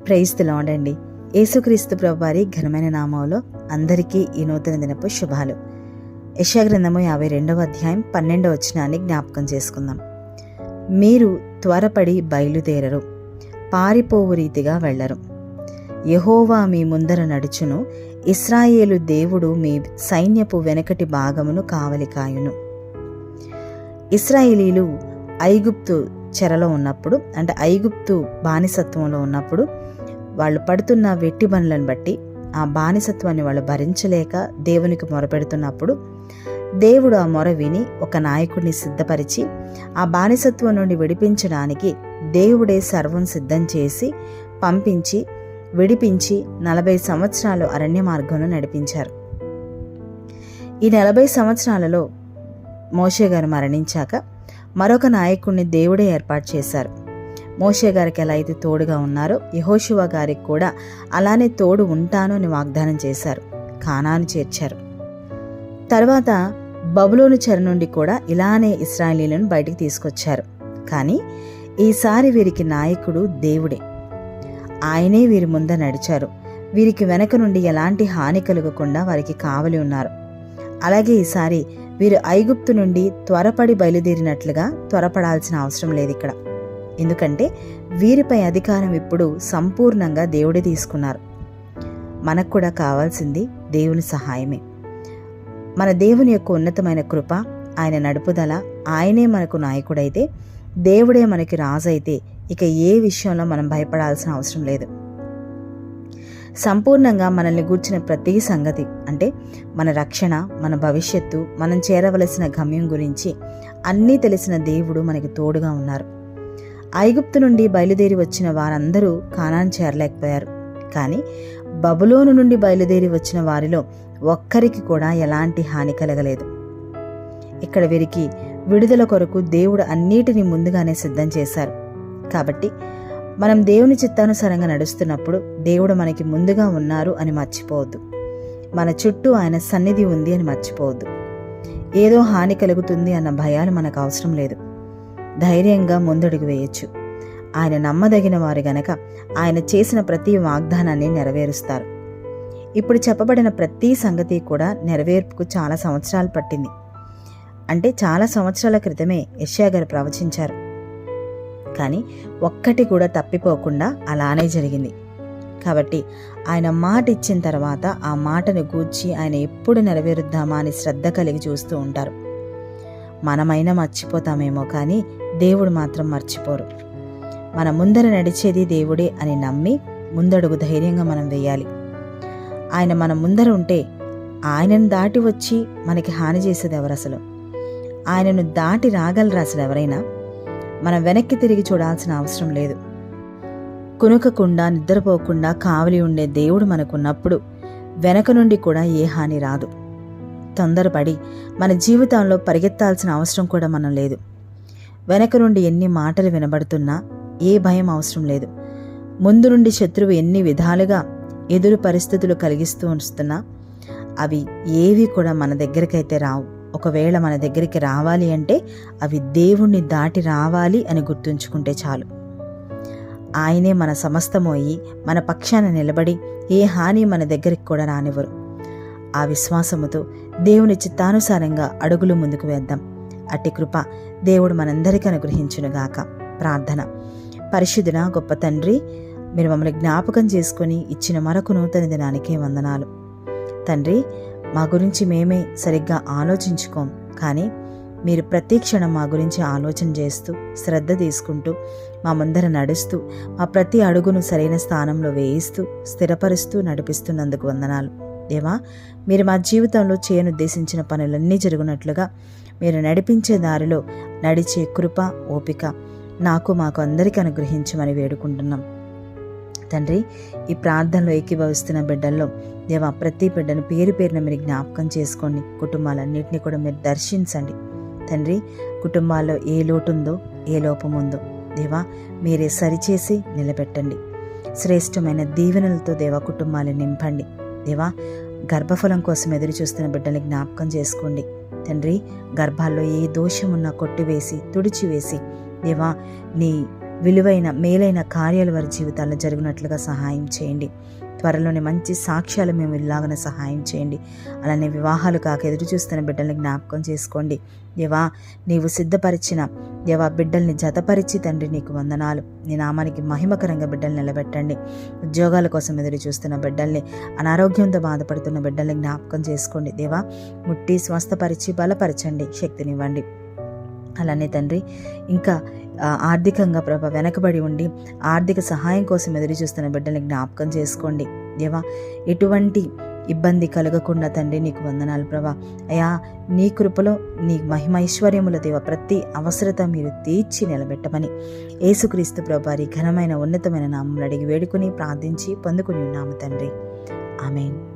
ప్రైస్తులాడండి యేసుక్రీస్తు ప్రభువారి ఘనమైన నామంలో అందరికీ ఈ నూతన దినపు శుభాలు. యశాగ్రంథము యాభై రెండవ అధ్యాయం పన్నెండవ వచనాన్ని జ్ఞాపకం చేసుకుందాం. మీరు త్వరపడి బయలుదేరరు పారిపోవు రీతిగా వెళ్ళరు. యహోవా మీ ముందర నడుచును ఇస్రాయేలు దేవుడు మీ సైన్యపు వెనకటి భాగమును కావలికాయును ఇస్రాయేలీలు ఐగుప్తు చెరలో ఉన్నప్పుడు అంటే ఐగుప్తు బానిసత్వంలో ఉన్నప్పుడు వాళ్ళు పడుతున్న వెట్టి పనులను బట్టి ఆ బానిసత్వాన్ని వాళ్ళు భరించలేక దేవునికి మొరపెడుతున్నప్పుడు దేవుడు ఆ మొర విని ఒక నాయకుడిని సిద్ధపరిచి ఆ బానిసత్వం నుండి విడిపించడానికి దేవుడే సర్వం సిద్ధం చేసి పంపించి విడిపించి నలభై సంవత్సరాలు అరణ్య మార్గంలో నడిపించారు. ఈ నలభై సంవత్సరాలలో మోషే గారు మరణించాక మరొక నాయకుడిని దేవుడే ఏర్పాటు చేశారు. మోషే గారికి ఎలా అయితే తోడుగా ఉన్నారో యహోశివ గారికి కూడా అలానే తోడు ఉంటాను అని వాగ్దానం చేశారు. ఖానాను చేర్చారు. తర్వాత బబులోను చెర నుండి కూడా ఇలానే ఇస్రాయలీలను బయటికి తీసుకొచ్చారు. కానీ ఈసారి వీరికి నాయకుడు దేవుడే. ఆయనే వీరి ముంద నడిచారు. వీరికి వెనక నుండి ఎలాంటి హాని కలగకుండా వారికి కావలి ఉన్నారు. అలాగే ఈసారి వీరు ఐగుప్తు నుండి త్వరపడి బయలుదేరినట్లుగా త్వరపడాల్సిన అవసరం లేదు ఇక్కడ. ఎందుకంటే వీరిపై అధికారం ఇప్పుడు సంపూర్ణంగా దేవుడే తీసుకున్నారు. మనకు కూడా కావాల్సింది దేవుని సహాయమే. మన దేవుని యొక్క ఉన్నతమైన కృప ఆయన నడుపుదల ఆయనే మనకు నాయకుడైతే దేవుడే మనకి రాజైతే ఇక ఏ విషయంలో మనం భయపడాల్సిన అవసరం లేదు. సంపూర్ణంగా మనల్ని గూర్చిన ప్రతి సంగతి అంటే మన రక్షణ మన భవిష్యత్తు మనం చేరవలసిన గమ్యం గురించి అన్నీ తెలిసిన దేవుడు మనకి తోడుగా ఉన్నారు. ఐగుప్తు నుండి బయలుదేరి వచ్చిన వారందరూ కానాన్ చేరలేకపోయారు. కానీ బబులోను నుండి బయలుదేరి వచ్చిన వారిలో ఒక్కరికి కూడా ఎలాంటి హాని కలగలేదు. ఇక్కడ వీరికి విడుదల కొరకు దేవుడు అన్నిటినీ ముందుగానే సిద్ధం చేశారు. కాబట్టి మనం దేవుని చిత్తానుసారంగా నడుస్తున్నప్పుడు దేవుడు మనకి ముందుగా ఉన్నారు అని మర్చిపోవద్దు. మన చుట్టూ ఆయన సన్నిధి ఉంది అని మర్చిపోవద్దు. ఏదో హాని కలుగుతుంది అన్న భయాలు మనకు అవసరం లేదు. ధైర్యంగా ముందడుగు వేయచ్చు. ఆయన నమ్మదగిన వారు గనక ఆయన చేసిన ప్రతి వాగ్దానాన్ని నెరవేరుస్తారు. ఇప్పుడు చెప్పబడిన ప్రతి సంగతి కూడా నెరవేర్పుకు చాలా సంవత్సరాలు పట్టింది. అంటే చాలా సంవత్సరాల క్రితమే యష్యా గారు ప్రవచించారు. కానీ ఒక్కటి కూడా తప్పిపోకుండా అలానే జరిగింది. కాబట్టి ఆయన మాట ఇచ్చిన తర్వాత ఆ మాటను గూర్చి ఆయన ఎప్పుడు నెరవేరుద్దామా అని శ్రద్ధ కలిగి చూస్తూ ఉంటారు. మనమైనా మర్చిపోతామేమో కానీ దేవుడు మాత్రం మర్చిపోరు. మన ముందర నడిచేది దేవుడే అని నమ్మి ముందడుగు ధైర్యంగా మనం వేయాలి. ఆయన మన ముందర ఉంటే ఆయనను దాటి వచ్చి మనకి హాని చేసేది ఎవరు అసలు? ఆయనను దాటి రాగలరు అసలు ఎవరైనా? మనం వెనక్కి తిరిగి చూడాల్సిన అవసరం లేదు. కునుకకుండా నిద్రపోకుండా కావలి ఉండే దేవుడు మనకున్నప్పుడు వెనక నుండి కూడా ఏ హాని రాదు. తొందరపడి మన జీవితంలో పరిగెత్తాల్సిన అవసరం కూడా మనం లేదు. వెనక నుండి ఎన్ని మాటలు వినబడుతున్నా ఏ భయం అవసరం లేదు. ముందు నుండి శత్రువు ఎన్ని విధాలుగా ఎదురు పరిస్థితులు కలిగిస్తూ వస్తున్నా అవి ఏవి కూడా మన దగ్గరకైతే రావు. ఒకవేళ మన దగ్గరికి రావాలి అంటే అవి దేవుణ్ణి దాటి రావాలి అని గుర్తుంచుకుంటే చాలు. ఆయనే మన సమస్తమోయి మన పక్షాన నిలబడి ఏ హాని మన దగ్గరికి కూడా రానివ్వరు. ఆ విశ్వాసముతో దేవుని చిత్తానుసారంగా అడుగులు ముందుకు వేద్దాం. అట్టి కృప దేవుడు మనందరికీ అనుగ్రహించునుగాక. ప్రార్థన. పరిశుద్ధున గొప్ప తండ్రి మీరు మమ్మల్ని జ్ఞాపకం చేసుకొని ఇచ్చిన మరొక నూతన దినానికే వందనాలు. తండ్రి మా గురించి మేమే సరిగ్గా ఆలోచించుకోం. కానీ మీరు ప్రతి క్షణం మా గురించి ఆలోచన చేస్తూ శ్రద్ధ తీసుకుంటూ మా ముందర నడుస్తూ మా ప్రతి అడుగును సరైన స్థానంలో వేయిస్తూ స్థిరపరుస్తూ నడిపిస్తున్నందుకు వందనాలు. దేవా మీరు మా జీవితంలో చేయనుద్దేశించిన పనులన్నీ జరుగునట్లుగా మీరు నడిపించే దారిలో నడిచే కృప ఓపిక నాకు మాకు అందరికీ అనుగ్రహించమని వేడుకుంటున్నాం. తండ్రి ఈ ప్రార్థనలో ఏకీభవిస్తున్న బిడ్డల్లో దేవా ప్రతి బిడ్డను పేరు పేరున మీరు జ్ఞాపకం చేసుకోండి. కుటుంబాలన్నింటినీ కూడా మీరు దర్శించండి. తండ్రి కుటుంబాల్లో ఏ లోటు ఉందో ఏ లోపం ఉందో దేవా మీరే సరిచేసి నిలబెట్టండి. శ్రేష్టమైన దీవెనలతో దేవా కుటుంబాలను నింపండి. దేవా గర్భఫలం కోసం ఎదురు చూస్తున్న బిడ్డల్ని జ్ఞాపకం చేసుకోండి. తండ్రి గర్భాల్లో ఏ దోషం కొట్టివేసి తుడిచివేసి దేవా నీ విలువైన మేలైన కార్యాలు వారి జీవితాల్లో జరిగినట్లుగా సహాయం చేయండి. త్వరలోనే మంచి సాక్ష్యాలు మేము ఇలాగనే సహాయం చేయండి. అలానే వివాహాలు కాక ఎదురు చూస్తున్న బిడ్డల్ని జ్ఞాపకం చేసుకోండి. దేవా నీవు సిద్ధపరిచిన దేవా బిడ్డల్ని జతపరిచి తండ్రి నీకు వందనాలు. నీ నామానికి మహిమకరంగా బిడ్డల్ని నిలబెట్టండి. ఉద్యోగాల కోసం ఎదురు చూస్తున్న బిడ్డల్ని అనారోగ్యంతో బాధపడుతున్న బిడ్డల్ని జ్ఞాపకం చేసుకోండి. దేవా ముట్టి స్వస్థపరిచి బలపరచండి. శక్తినివ్వండి. అలానే తండ్రి ఇంకా ఆర్థికంగా ప్రభ వెనకబడి ఉండి ఆర్థిక సహాయం కోసం ఎదురు చూస్తున్న బిడ్డల్ని జ్ఞాపకం చేసుకోండి. దేవా ఎటువంటి ఇబ్బంది కలగకుండా తండ్రి నీకు వందనాలు ప్రభా. అయా నీ కృపలో నీ మహిమైశ్వర్యముల దేవ ప్రతి అవసరత మీరు తీర్చి నిలబెట్టమని యేసుక్రీస్తు ప్రభారి ఘనమైన ఉన్నతమైన నామములు అడిగి వేడుకుని ప్రార్థించి పొందుకుని ఉన్నాము తండ్రి. ఆమెన్.